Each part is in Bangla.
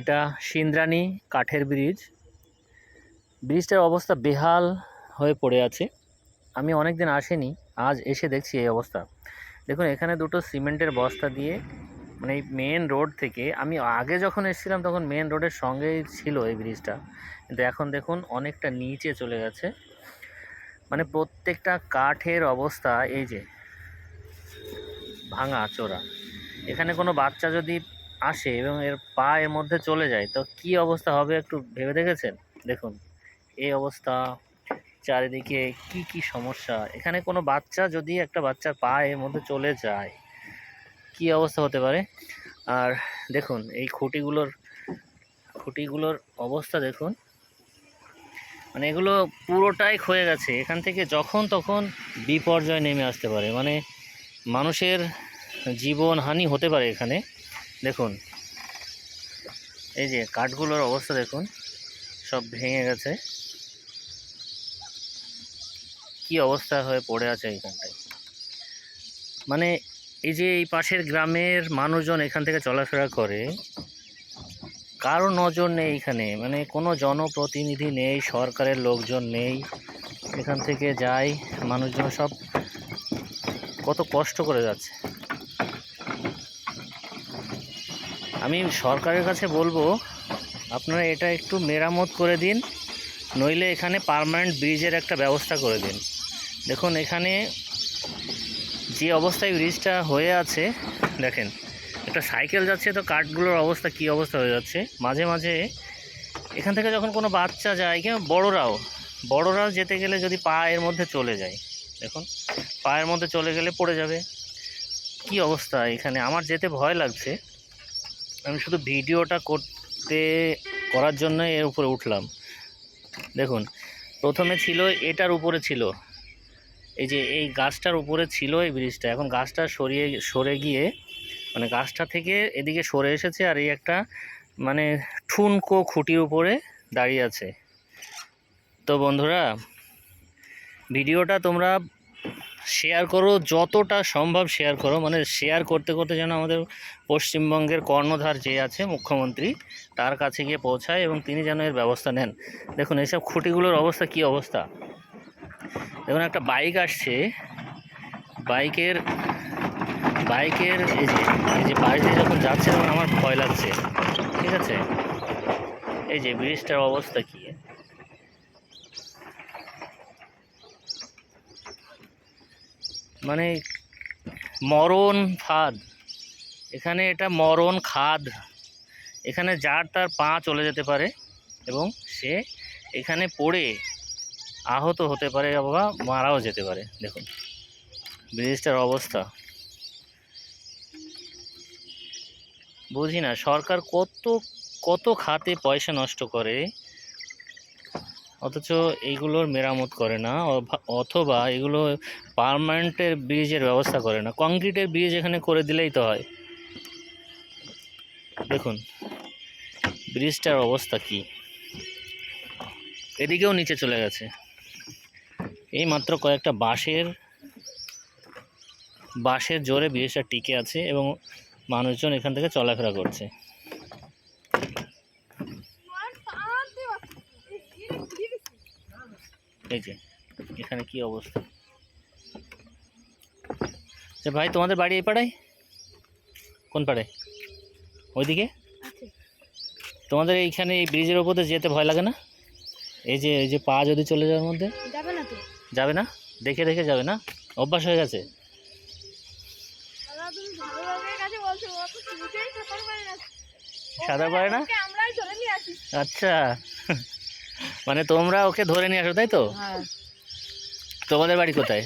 এটা সিন্দ্রাণী কাঠের ব্রিজ। ব্রিজটার অবস্থা বেহাল হয়ে পড়ে আছে। আমি অনেক দিন আসিনি, আজ এসে দেখছি এই অবস্থা। দেখুন, এখানে দুটো সিমেন্টের বস্তা দিয়ে মানে এই মেন রোড থেকে, আমি আগে যখন এসেছিলাম তখন মেন রোডের সঙ্গেই ছিল এই ব্রিজটা। কিন্তু এখন দেখুন, অনেকটা নিচে চলে গেছে। মানে প্রত্যেকটা কাঠের অবস্থা, এই যে, ভাঙা, চোরা। এখানে কোনো বাচ্চা যদি আসে এবং এর পা এর মধ্যে চলে যায়, তো কি অবস্থা হবে একটু ভেবে দেখেছেন? দেখুন, এই অবস্থা, চারিদিকে কি কি সমস্যা? এখানে কোনো বাচ্চা, যদি একটা বাচ্চার পা এর মধ্যে চলে যায়, কি অবস্থা হতে পারে? আর দেখুন, এই খুঁটিগুলোর খুঁটিগুলোর অবস্থা দেখুন। মানে এগুলো পুরোটাই ক্ষয়ে গেছে। এখান থেকে যখন তখন বিপর্যয় নেমে আসতে পারে। মানে মানুষের জীবন হানি হতে পারে এখানে। দেখুন, এই যে কাঠগুলোর অবস্থা দেখুন, সব ভেঙে গেছে। কি অবস্থা হয়ে পড়ে আছে এইখানটায়? মানে এই যে এই পাশের গ্রামের মানুষজন এখান থেকে চলাফেরা করে, কারও নজর নেই এখানে। মানে কোনো জনপ্রতিনিধি নেই, সরকারের লোকজন নেই। এখান থেকে যায়, মানুষজন সব কত কষ্ট করে যাচ্ছে। আমি সরকারের কাছে বলব, আপনারা এটা একটু মেরামত করে দিন, নইলে এখানে পার্মানেন্ট ব্রিজের একটা ব্যবস্থা করে দিন। দেখুন, এখানে যে অবস্থায় ব্রিজটা হয়ে আছে, দেখেন, একটা সাইকেল যাচ্ছে, তো কাঠগুলোর অবস্থা কি অবস্থা হয়ে যাচ্ছে? মাঝে মাঝে এখান থেকে যখন কোনো বাচ্চা যায় কিংবা বড়রাও বড়রাও যেতে গেলে যদি পায়ের মধ্যে চলে যায়, দেখুন পায়ের মধ্যে চলে গেলে পড়ে যাবে। কি অবস্থা এখানে? আমার যেতে ভয় লাগছে। আমি শুধু ভিডিওটা করতে, করার জন্য এর উপরে উঠলাম। দেখুন, প্রথমে ছিল, এটার উপরে ছিল। এই যে, এই গাছটার উপরে ছিল এই ব্রিজটা। এখন গাছটা সরিয়ে, সরে গিয়ে মানে গাছটা থেকে এদিকে সরে এসেছে আর এই একটা মানে ঠুনকো খুঁটির উপরে দাঁড়িয়ে আছে। তো বন্ধুরা, ভিডিওটা তোমরা শেয়ার করো, যতটা সম্ভব শেয়ার করো। মানে শেয়ার করতে করতে যেন আমাদের পশ্চিমবঙ্গের কর্ণধার যে আছে, মুখ্যমন্ত্রী, তার কাছে গিয়ে পৌঁছায় এবং তিনি যেন এর ব্যবস্থা নেন। দেখুন, এইসব খুঁটিগুলোর অবস্থা কি অবস্থা? দেখুন, একটা বাইক আসছে। বাইকের বাইকের এই যে এই যে বাইকে যখন যাচ্ছে, তখন আমার ভয় লাগছে। ঠিক আছে? এই যে ব্রিজটার অবস্থা কি? মানে মরণ ফাঁদ। এখানে এটা মরণ খাদ। এখানে যার তার পা চলে যেতে পারে এবং সে এখানে পড়ে আহত হতে পারে বা মারাও যেতে পারে। দেখুন ব্রিজটার অবস্থা। বুঝি না সরকার কত কত খাতে পয়সা নষ্ট করে অথচ এইগুলোর মেরামত করে না, অথবা এগুলো পারমানেন্টের ব্রিজের ব্যবস্থা করে না। কংক্রিটের ব্রিজ এখানে করে দিলেই তো হয়। দেখুন ব্রিজটার অবস্থা কি? এদিকেও নিচে চলে গেছে। এই মাত্র কয়েকটা বাঁশের বাঁশের জোরে ব্রিজটা টিকে আছে এবং মানুষজন এখান থেকে চলাফেরা করছে। এই যে এখানে কি অবস্থা? যে ভাই তোমাদের বাড়ি এই পাড়ায়? কোন পাড়ায়? ওইদিকে? তোমাদের এইখানে এই ব্রিজের ওপর যেতে ভয় লাগে না? এই যে এই যে পা যদি চলে যাওয়ার মধ্যে? যাবে না তো। যাবে না? দেখে দেখে যাবে না? অভ্যাস হয়ে গেছে? সাদা পারে না। আচ্ছা। মানে তোমরা ওকে ধরে নিয়ে আসো তাই তো? হ্যাঁ। তোমাদের বাড়ি কোথায়।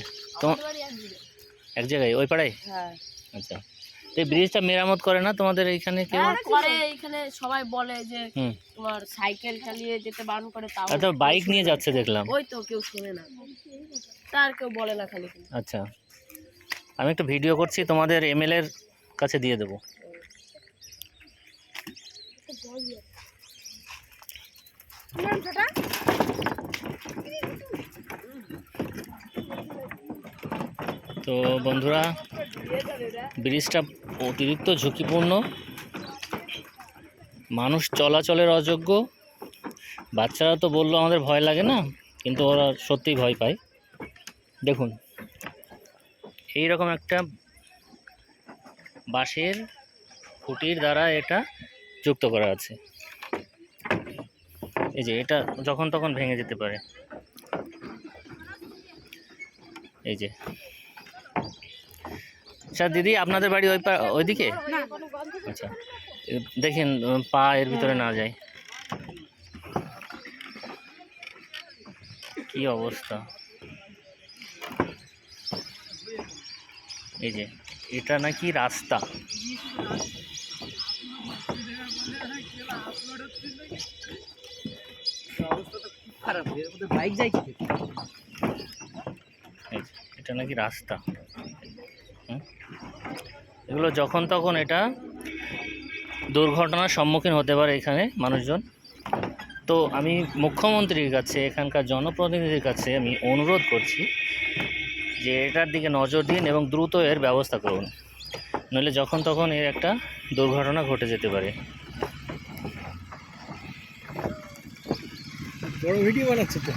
এক জায়গায়। ওই পাড়ায়? হ্যাঁ। আচ্ছা। এই ব্রিজটা মেরামত করে না তোমাদের এইখানে কেউ? হ্যাঁ, করে এখানে সবাই বলে যে তোমার সাইকেল চালিয়ে যেতে বারণ করে তাও আচ্ছা বাইক নিয়ে যাচ্ছে দেখলাম। ওই তো কেউ শোনে না। তার কেউ বলে না খালি। আচ্ছা। আমি একটা ভিডিও করছি তোমাদের এমএলএর কাছে দিয়ে দেবো। তো বন্ধুরা, ব্রিজটা অতিরিক্ত ঝুঁকিপূর্ণ। মানুষ চলাচলের অযোগ্য। বাচ্চারা তো বলল আমাদের ভয় লাগে না, কিন্তু ওরা সত্যিই ভয় পায়। দেখুন এই রকম একটা বাঁশের খুঁটির দ্বারা এটা যুক্ত করা আছে। এই যে এটা যখন তখন ভেঙে যেতে পারে। এই যে। আচ্ছা দিদি, আপনাদের বাড়ি ওই ওইদিকে? আচ্ছা দেখেন, পা এর ভিতরে না যায়। কি অবস্থা? এই যে, এটা নাকি রাস্তা। এটা নাকি রাস্তা। এগুলো যখন তখন এটা দুর্ঘটনার সম্মুখীন হতে পারে এখানে মানুষজন। তো আমি মুখ্যমন্ত্রীর কাছে, এখানকার জনপ্রতিনিধির কাছে আমি অনুরোধ করছি যে এটার দিকে নজর দিন এবং দ্রুত এর ব্যবস্থা করুন। নইলে যখন তখন এর একটা দুর্ঘটনা ঘটে যেতে পারে। বড় ভিডিও বানাচ্ছে তো